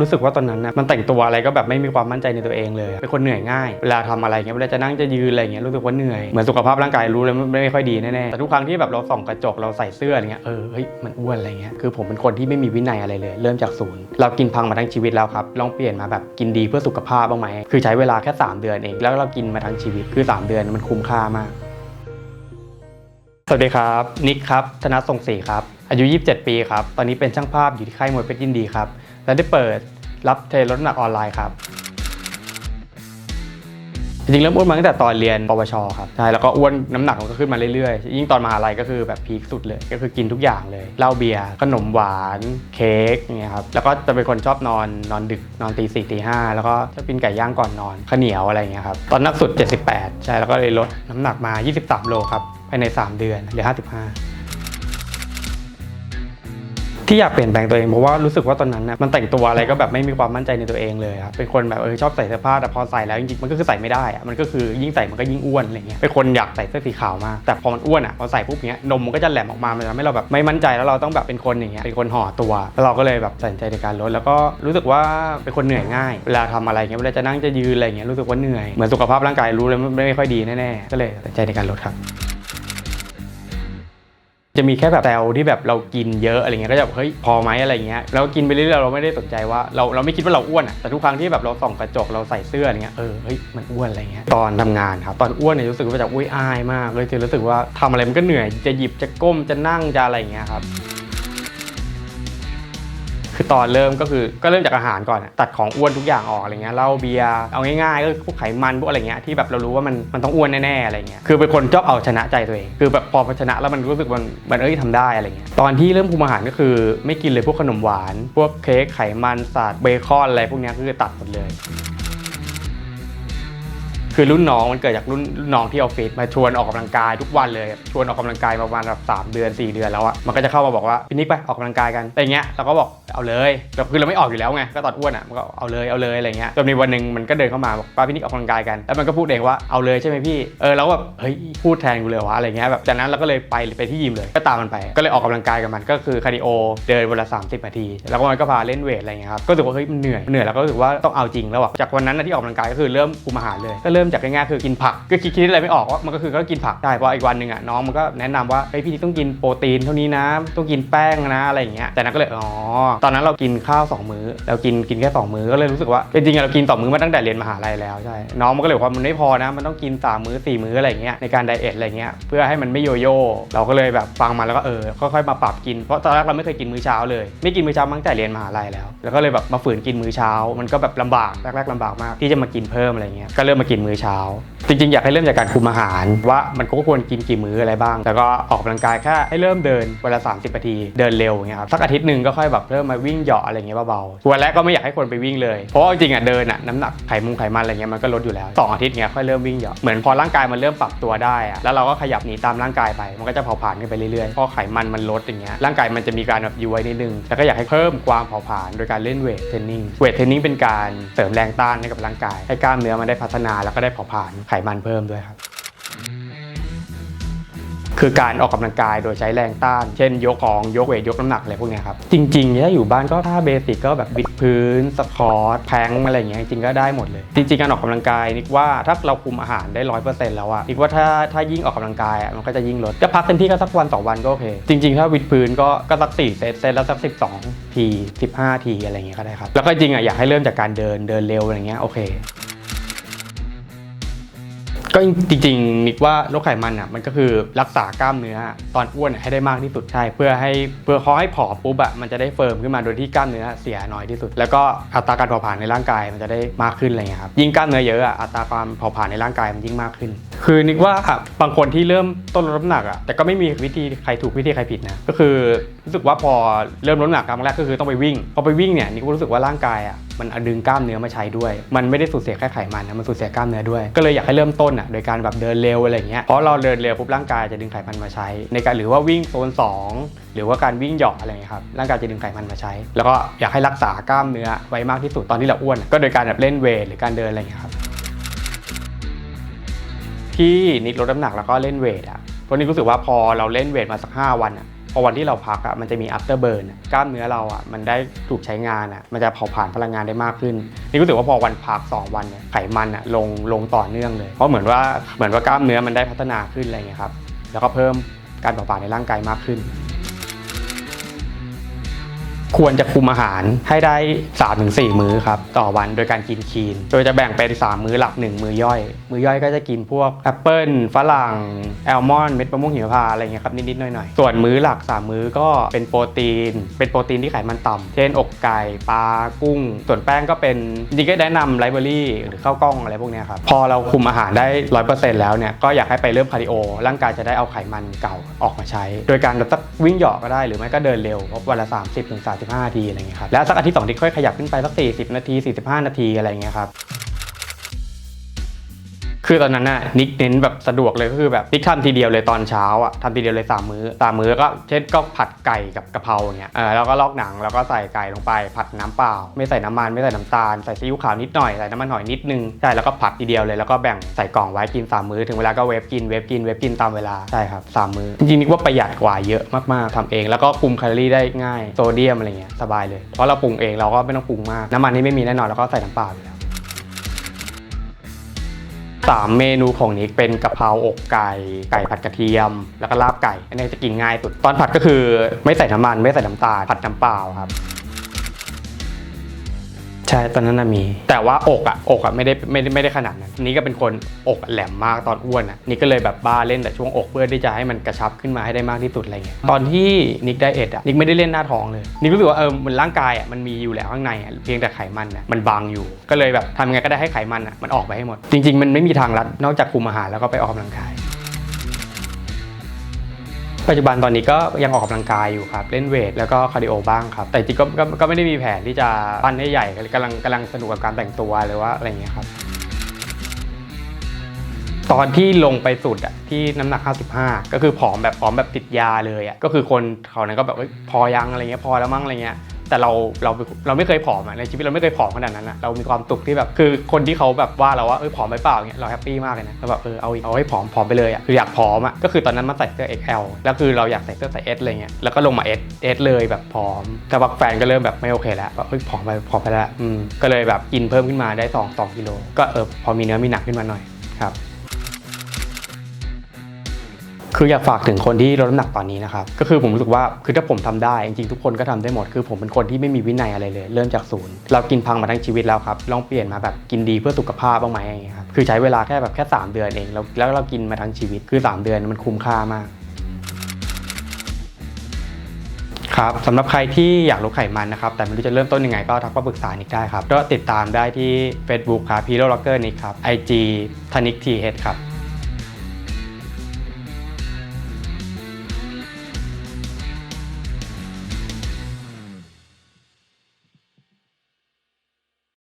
รู้สึกว่าตอนนั้นนะมันแต่งตัวอะไรก็แบบไม่มีความมั่นใจในตัวเองเลย เป็นคนเหนื่อยง่าย เวลาทำอะไรเงี้ยเวลาจะนั่งจะยืนอะไรเงี้ยรู้สึกว่าเหนื่อย เหมือนสุขภาพร่างกายรู้เลยไม่ไม่ค่อยดีแน่ๆ แต่ทุกครั้งที่แบบเราส่องกระจกเราใส่เสื้ออะไรเงี้ย เออ เฮ้ย มันอ้วนอะไรเงี้ย คือผมเป็นคนที่ไม่มีวินัยอะไรเลย เริ่มจากศูนย์ เรากินพังมาทั้งชีวิตแล้วครับ ลองเปลี่ยนมาแบบกินดีเพื่อสุขภาพบ้างไหม คือใช้เวลาแค่ 3 เดือนเอง แล้วเรากินมาทั้งชีวิต คือ 3 เดือนมันคุ้มค่ามาก สวัสดีครับ นิกครับ ธนทรงศรีครับ อายุ 27 ปีครับ ตอนนี้เป็นช่างภาพอยู่ที่ค่ายมวยเพชรยินดีครับ และได้เปิดรับเทรนลดน้ำหนักออนไลน์ครับจริงๆเริ่มอ้วนมาตั้งแต่ตอนเรียนปวชครับใช่แล้วก็อ้วนน้ำหนักมันก็ขึ้นมาเรื่อยๆ ยิ่งตอนมหาลัยก็คือแบบพีคสุดเลย ก็คือกินทุกอย่างเลยเหล้าเบียร์ขนมหวานเค้กอย่างเงี้ยครับแล้วก็จะเป็นคนชอบนอนนอนดึกนอนตีสี่ตีห้าแล้วก็จะกินไก่ย่างก่อนนอนข้าวเหนียวอะไรเงี้ยครับตอนนักสุด 78 ใช่แล้วก็เลยลดน้ำหนักมา 23 โลครับภายใน 3 เดือนเหลือ 55 ที่อยากเปลี่ยนแปลงตัวเองเพราะว่ารู้สึกว่าตอนนั้นนะมันแต่งตัวอะไรก็แบบไม่มีความมั่นใจในตัวเองเลยครับเป็นคนแบบเออชอบใส่เสื้อผ้าแต่พอใส่แล้วจริงๆมันก็คือใส่ไม่ได้อะมันก็คือยิ่งใส่มันก็ยิ่งอ้วนอะไรเงี้ยเป็นคนอยากใส่เสื้อสีขาวมากแต่พอมันอ้วนอะพอใส่ปุ๊บเนี้ยนมมันก็จะแหลมออกมามันทำให้เราแบบไม่มั่นใจแล้วเราต้องแบบเป็นคนอย่างเงี้ยเป็นคนห่อตัวแล้วเราก็เลยแบบตัดสินใจในการลดแล้วก็รู้สึกว่าเป็นคนเหนื่อยง่าย เวลาทำอะไรเงี้ยเวลาจะนั่งจะยืนอะไรเงี้ยรู้สึกว่าเหนื่อยเหมือนสุขภาพร่างกายรู้เลยไม่ค่อยดีแน่ๆก็เลยตัดสินใจในการลดครับ จะมีแค่แบบแซวที่แบบเรากินเยอะอะไรเงี้ยก็จะแบบเฮ้ยพอไหมอะไรเงี้ยแล้วกินไปเรื่อยๆเราไม่ได้สนใจว่าเราเราไม่คิดว่าเราอ้วนอะแต่ทุกครั้งที่แบบเราส่องกระจกเราใส่เสื้ออะไรเงี้ยเออเฮ้ยมันอ้วนอะไรเงี้ยตอนทำงานครับตอนอ้วนเนี่ยรู้สึกว่าจะอุ้ยอายมากเลยคือรู้สึกว่าทำอะไรมันก็เหนื่อยจะหยิบจะก้มจะนั่งจะอะไรเงี้ยครับ คือตอนเริ่มก็คือก็เริ่มจากอาหารก่อนตัดของอ้วนทุกอย่างออกอะไรเงี้ยเหล้าเบียร์เอาง่ายๆก็คือพวกไขมันพวกอะไรเงี้ยที่แบบเรารู้ว่ามันมันต้องอ้วนแน่ๆอะไรเงี้ยคือเป็นคนชอบเอาชนะใจตัวเองคือแบบพอชนะแล้วมันรู้สึกมันมันเอ้ยทำได้อะไรเงี้ยตอนที่เริ่มคุมอาหารก็คือ ไม่กินเลยพวกขนมหวาน พวกเค้กไขมันสัตว์เบคอนอะไรพวกเนี้ยคือตัดหมดเลย คือรุ่นน้องมันเกิดจากรุ่นรุ่นน้องที่ออฟฟิศมาชวนออกกำลังกายทุกวันเลยชวนออกกำลังกายมาประมาณแบบสามเดือน 4 เดือนแล้วอะมันก็จะเข้ามาบอกว่าพี่นิกไปออกกำลังกายกันอะไรเงี้ยเราก็บอกเอาเลยแต่คือเราไม่ออกอยู่แล้วไงก็ตอนอ้วนอะมันก็เอาเลยเอาเลยอะไรเงี้ยจนมีวันหนึ่งมันก็เดินเข้ามาบอกป้าพี่นิกออกกำลังกายกันแล้วมันก็พูดเองว่าเอาเลยใช่ไหมพี่เออเราก็แบบเฮ้ยพูดแทนกูเลยวะอะไรเงี้ยแบบจากนั้นเราก็เลยไปไปที่ยิมเลยก็ตามมันไป ก็เลยออกกำลังกายกับมันก็คือคาร์ดิโอเดินวันละ30นาที แล้วก็มันก็พาเล่นเวทอะไรเงี้ยครับก็รู้สึกว่าเฮ้ยมันเหนื่อยเหนื่อยแล้วก็รู้สึกว่าต้องเอาจริงแล้วอะจากวันนั้นที่ออกกำลังกายก็คือเริ่มคุมอาหารเลยก็เริ่มจากง่ายๆคือกินผักก็คิดคิดอะไรไม่ออกว่ามันก็คือก็กินผักได้เพราะอีกวันหนึ่งอะน้องมันก็แนะนำว่าเฮ้ยพี่ต้องกินโปรตีนเท่านี้นะต้องกินแป้งนะอะไรอย่างเงี้ยแต่นั้นก็เลยอ๋อตอนนั้นเรากินข้าวสองมื้อเรากินกินแค่สองมื้อก็เลยรู้สึกว่าจริงๆเรากินสองมื้อมาตั้งแต่เรียนมหาลัยแล้วใช่น้องมันก็เลยว่ามันไม่พอนะมันต้องกินสามมื้อสี่มื้ออะไรอย่างเงี้ยในการไดเอทอะไรเงี้ยเพื่อให้มันไม่โยโย่เราก็เลยแบบฟังมาแล้วก็เออค่อยๆมาปรับกินเพราะตอนแรกเราไม่เคยกินมื้อเช้าเลย ไม่กินมื้อเช้ามาตั้งแต่เรียนมหาลัยแล้ว แล้วก็เลยแบบมาฝืนกินมื้อเช้า มันก็แบบลำบากแรกๆลำบากมากที่จะมากินเพิ่มอะไรเงี้ยก็เริ่มมากินมื้อเช้า จริงๆ อยากให้เริ่มจากการคุมอาหาร ว่ามันก็ควรกินกี่มื้ออะไรบ้าง แล้วก็ออกกำลังกายแค่ให้เริ่มเดินเวละ30นาทีเดินเร็วอย่างเงี้ยครับสักอาทิตย์หนึ่งก็ค่อยแบบเริ่มมาวิ่งเหยาะอะไรเงี้ยเบาๆวันแรกก็ไม่อยากให้คนไปวิ่งเลยเพราะว่าจริงๆอะเดินอะน้ำหนักไขมุงไขมันอะไรเงี้ยมันก็ลดอยู่แล้วสองอาทิตย์เงี้ยค่อยเริ่มวิ่งเหยาะเหมือนพอร่างกายมันเริ่มปรับตัวได้อะแล้วเราก็ขยับหนีตามร่างกายไป มันก็จะเผาผลาญกันไปเรื่อยๆพอไขมันมันลดอย่างเงี้ยร่างกายมันจะมีการแบบย้วยนิดนึงแล้วก็อยากให้เพิ่มความเผาผลาญโดยการเล่นเวทเทรนนิ่งเวทเทรนนิ่งเป็นการเสริมแรงต้านให้กับร่างกายให้กล้ามเนื้อมันได้พัฒนาแล้วก็ได้เผาผลาญไขมันเพิ่มด้วยครับ คือการออกกำลังกายโดยใช้แรงต้าน เช่น ยกของยกเวทยกน้ำหนักอะไรพวกนี้ครับ จริงๆถ้าอยู่บ้านก็ถ้าเบสิกก็แบบบิดพื้นสควอตแพงอะไรอย่างเงี้ยจริงๆก็ได้หมดเลย จริง ๆ การออกกำลังกายนิกว่าถ้าเราคุมอาหารได้ร้อยเปอร์เซ็นต์แล้วอะนิกว่าถ้าถ้ายิ่งออกกำลังกายอะมันก็จะยิ่งลดก็พักเต็มที่ก็สักวันสองวันก็โอเค จริง ๆ ถ้าวิดพื้นก็ก็สักสี่เซตเซตแล้วสักสิบสองทีสิบห้าทีอะไรอย่างเงี้ยก็ได้ครับแล้วก็จริงอะอยากให้เริ่มจากการเดินเดินเร็วอะไรเงี้ยโอเค ก็จริงๆนิกว่าโรคไขมันอะมันก็คือรักษากล้ามเนื้อตอนอ้วนให้ได้มากที่สุดใช่เพื่อให้เพื่อเขาให้ผอมปุ๊บอะมันจะได้เฟิร์มขึ้นมาโดยที่กล้ามเนื้อเสียน้อยที่สุด แล้วก็อัตราการเผาผลาญในร่างกายมันจะได้มากขึ้นอะไรเงี้ยครับยิ่งกล้ามเนื้อเยอะอะอัตราความเผาผลาญในร่างกายมันยิ่งมากขึ้น คือนิกว่าบางคนที่เริ่มต้นลดน้ำหนักอะแต่ก็ไม่มีวิธีใครถูกวิธีใครผิดนะก็คือรู้สึกว่าพอเริ่มลดน้ำหนักครั้งแรกก็คือต้องไปวิ่งพอไปวิ่งเนี่ยนิกรู้สึกว่าร่างกายอะมันดึงกล้ามเนื้อมาใช้ด้วย มันไม่ได้สูญเสียแค่ไขมันนะมันสูญเสียกล้ามเนื้อด้วย ก็เลยอยากให้เริ่มต้นอะโดยการแบบเดินเร็วอะไรเงี้ยเพราะเราเดินเร็วปุ๊บร่างกายจะดึงไขมันมาใช้ ในการหรือว่าวิ่งโซน 2 หรือว่าการวิ่งเหยาะอะไรเงี้ยครับร่างกายจะดึงไขมันมาใช้ แล้วก็อยากให้รักษากล้ามเนื้อไว้มากที่สุดตอนที่เราอ้วน ก็โดยการแบบเล่นเวทหรือการเดินอะไรเงี้ยครับที่นิดลดน้ำหนักแล้วก็เล่นเวทอะเพราะนิดรู้สึกว่าพอเราเล่นเวทมาสัก 5 วันอะ พอวันที่เราพักอะมันจะมี after burn กล้ามเนื้อเราอะมันได้ถูกใช้งานอะมันจะเผาผลาญพลังงานได้มากขึ้น นี่รู้สึกว่าพอวันพัก 2 วันเนี่ยไขมันอะลงลงต่อเนื่องเลย เพราะเหมือนว่าเหมือนว่ากล้ามเนื้อมันได้พัฒนาขึ้นอะไรเงี้ยครับแล้วก็เพิ่มการเผาผลาญในร่างกายมากขึ้น ควรจะคุมอาหารให้ได้ 3-4 มื้อครับต่อวันโดยการกินคีน โดยจะแบ่งเป็น 3 มื้อหลัก 1 มื้อย่อย มื้อย่อยก็จะกินพวกแอปเปิลฝรั่งแอลมอนด์เม็ดมะม่วงหิมพานต์อะไรเงี้ยครับนิดๆหน่อยๆ ส่วนมื้อหลัก 3 มื้อก็เป็นโปรตีน เป็นโปรตีนที่ไขมันต่ำเช่นอกไก่ปลากุ้ง ส่วนแป้งก็เป็นจริงก็แนะนำไลเบอรี่หรือข้าวกล้องอะไรพวกเนี้ยครับพอเราคุมอาหารได้100%แล้วเนี่ยก็อยากให้ไปเริ่มคาร์ดิโอ ร่างกายจะได้เอาไขมันเก่าออกมาใช้ โดยการวิ่งเหยาะก็ได้หรือไม่ก็เดินเร็วเพราะวันละ30-35ถึง35นาทีอะไรเงี้ยครับแล้วสักอาทิตย์สองอาทิตย์ค่อยขยับขึ้นไปสัก40 นาที 45 นาทีอะไรเงี้ยครับ คือตอนนั้นน่ะนิกเน้นแบบสะดวกเลยก็คือแบบนิกทำทีเดียวเลยตอนเช้าอะทำทีเดียวเลยสามมื้อสามมื้อก็เช่นก็ผัดไก่กับกะเพราอย่างเงี้ยเออแล้วก็ลอกหนังแล้วก็ใส่ไก่ลงไป ผัดน้ำเปล่า ไม่ใส่น้ำมันไม่ใส่น้ำตาลใส่ซีอิ๊วขาวนิดหน่อยใส่น้ำมันหอยนิดนึงใช่แล้วก็ผัดทีเดียวเลยแล้วก็แบ่งใส่กล่องไว้กินสามมื้อถึงเวลาก็เวฟกินเวฟกินเวฟกินตามเวลาใช่ครับสามมื้อจริงๆนิกว่าประหยัดกว่าเยอะมากๆทำเองแล้วก็คุมแคลอรี่ได้ง่ายโซเดียมอะไรเงี้ยสบายเลยเพราะเราปรุงเองเราก็ไม่ต้องปรุงมากน้ำมันนี่ไม่มีแน่นอนแล้วก็ใส่น้ำเปล่า อยู่แล้วสามเมนูของนิกเป็นกะเพราอกไก่ ไก่ผัดกระเทียม แล้วก็ลาบไก่ อันนี้จะกินง่ายสุด ตอนผัดก็คือไม่ใส่น้ำมัน ไม่ใส่น้ำตาล ผัดน้ำเปล่าครับ ใช่ตอนนั้นนะมี แต่ว่าอกอะอกอะไม่ได้ไม่ได้ไม่ได้ขนาดนั้นนี่ก็เป็นคนอกแหลมมากตอนอ้วนอะนี่ก็เลยแบบบ้าเล่นแต่ช่วงอกเพื่อที่จะให้มันกระชับขึ้นมาให้ได้มากที่สุดอะไรเงี้ยตอนที่นิกไดเอทอะนิกไม่ได้เล่นหน้าท้องเลยนิกรู้สึกว่าเออมันร่างกายอะมันมีอยู่แล้วข้างในอะเพียงแต่ไขมันอะมันบางอยู่ ก็เลยแบบทำยังไงก็ได้ให้ไขมันอะมันออกไปให้หมด จริง ๆ มันไม่มีทางลัดนอกจากคุมอาหารแล้วก็ไปออกกำลังกาย ปัจจุบันตอนนี้ก็ยังออกกำลังกายอยู่ครับ เล่นเวทแล้วก็คาร์ดิโอบ้างครับ แต่จริงก็ก็ก็ไม่ได้มีแผนที่จะปั้นให้ใหญ่กำลังกำลังสนุกกับการแต่งตัวหรือว่าอะไรอย่างเงี้ยครับ ตอนที่ลงไปสุดอะที่น้ำหนัก 55 ก็คือผอมแบบผอมแบบติดยาเลยอะก็คือคนเขานั้นก็แบบพอยังอะไรเงี้ยพอแล้วมั้งอะไรเงี้ย แต่เราเราเราไม่เคยผอมอะในชีวิตเราไม่เคยผอมขนาดนั้นอะเรามีความสุขที่แบบคือคนที่เขาแบบว่าเราว่าเออผอมไปเปล่าเงี้ยเราแฮปปี้มากเลยนะเราแบบเออเอาเอาให้ผอมผอมไปเลยอะคืออยากผอมอะก็คือตอนนั้นมาใส่เสื้อ XL แล้วคือเราอยากใส่เสื้อใส่ S อะไรเงี้ยแล้วก็ลงมา S S เลยแบบผอมแต่ว่าแฟนก็เริ่มแบบไม่โอเคแล้วแบบเฮ้ยผอมไปผอมไปแล้วอืมก็เลยแบบกินเพิ่มขึ้นมาได้2 2กิโลก็เออพอมีเนื้อมีหนักขึ้นมาหน่อยครับ คืออยากฝากถึงคนที่ลดน้ำหนักตอนนี้นะครับ ก็คือผมรู้สึกว่าคือถ้าผมทำได้จริงๆทุกคนก็ทำได้หมด คือผมเป็นคนที่ไม่มีวินัยอะไรเลย เริ่มจากศูนย์ เรากินพังมาทั้งชีวิตแล้วครับ ลองเปลี่ยนมาแบบกินดีเพื่อสุขภาพบ้างไหมอย่างเงี้ยครับ คือใช้เวลาแค่แบบแค่ 3 เดือนเองแล้วแล้วเรากินมาทั้งชีวิต คือ 3 เดือนมันคุ้มค่ามากครับสำหรับใครที่อยากลดไขมันนะครับ แต่ไม่รู้จะเริ่มต้นยังไงก็ทักมาปรึกษานิกได้ครับ ก็ติดตามได้ที่ Facebook ครับ Hero Rocker นิกครับ IG ทนิกทีเฮดครับ